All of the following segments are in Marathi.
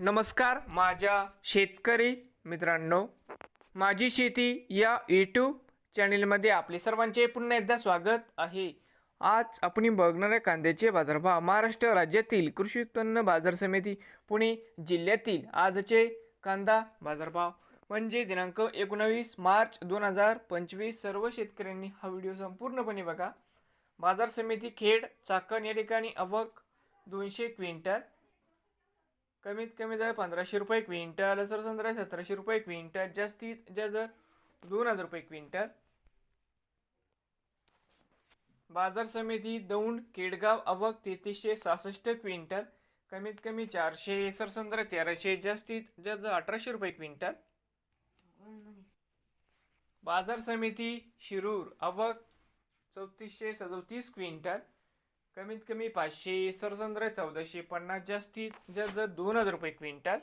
नमस्कार माझ्या शेतकरी मित्रांनो. माझी शेती या यूट्यूब चॅनेलमध्ये आपले सर्वांचे पुन्हा एकदा स्वागत आहे. आज आपण बघणाऱ्या कांद्याचे बाजारभाव महाराष्ट्र राज्यातील कृषी उत्पन्न बाजार समिती पुणे जिल्ह्यातील आजचे कांदा बाजारभाव. म्हणजे दिनांक एकोणावीस मार्च दोन हजार पंचवीस सर्व शेतकऱ्यांनी हा व्हिडिओ संपूर्णपणे बघा. बाजार समिती खेड चाकण या ठिकाणी अवक दोनशे क्विंटल कमीत कमी दर पंधराशे रुपये क्विंटल सर संत्रा सतराशे रुपये क्विंटल जास्तीत जास्त दोन हजार रुपये क्विंटल. बाजार समिती दौंड केडगाव अवक तेहतीसशे सहासष्ट क्विंटल कमीत कमी चारशे सर संत्रा तेराशे जास्तीत जास्त अठराशे रुपये क्विंटल. बाजार समिती शिरूर अवक चौतीसशे सदोतीस क्विंटल. कमीत कमी पाचशे सरसंद्र चौदाशे पन्नास जास्तीत जास्त दोन हजार रुपये क्विंटल.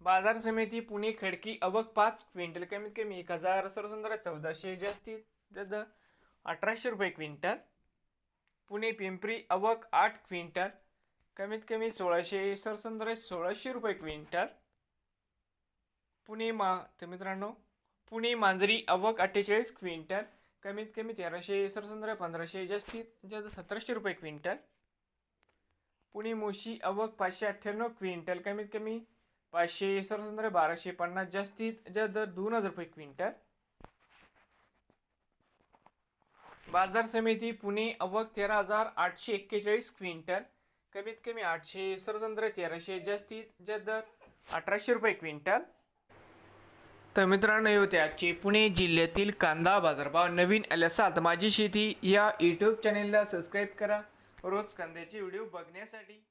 बाजार समिती पुणे खडकी अवक पाच क्विंटल कमीत कमी एक हजार सरसंद्र चौदाशे जास्तीत जास्त अठराशे रुपये क्विंटल. पुणे पिंपरी अवक आठ क्विंटल कमीत कमी सोळाशे सरसंद्र सोळाशे रुपये क्विंटल. पुणे मा तर मित्रांनो पुणे मांजरी अवक अठ्ठेचाळीस क्विंटल कमीत कमी तेराशे सरसंद्र पंधराशे जास्तीत जास्त सतराशे रुपये क्विंटल. पुणे मोशी अवक पाचशे अठ्ठ्याण्णव क्विंटल. कमीत कमी पाचशे सरसंद्र बाराशे पन्नास जास्तीत जास्त दर दोन हजार रुपये क्विंटल. बाजार समिती पुणे अवक तेरा हजार आठशे एक्केचाळीस क्विंटल. कमीत कमी आठशे सरसंद्र तेराशे जास्तीत जास्त दर अठराशे रुपये क्विंटल. तर मित्रांनो हे होते आजचे पुणे जिल्ह्यातील कांदा बाजारभाव. नवीन आल्यासात तर माझी शेती या यूट्यूब चॅनेलला सबस्क्राईब करा. रोज कांद्याचे व्हिडिओ बघण्यासाठी.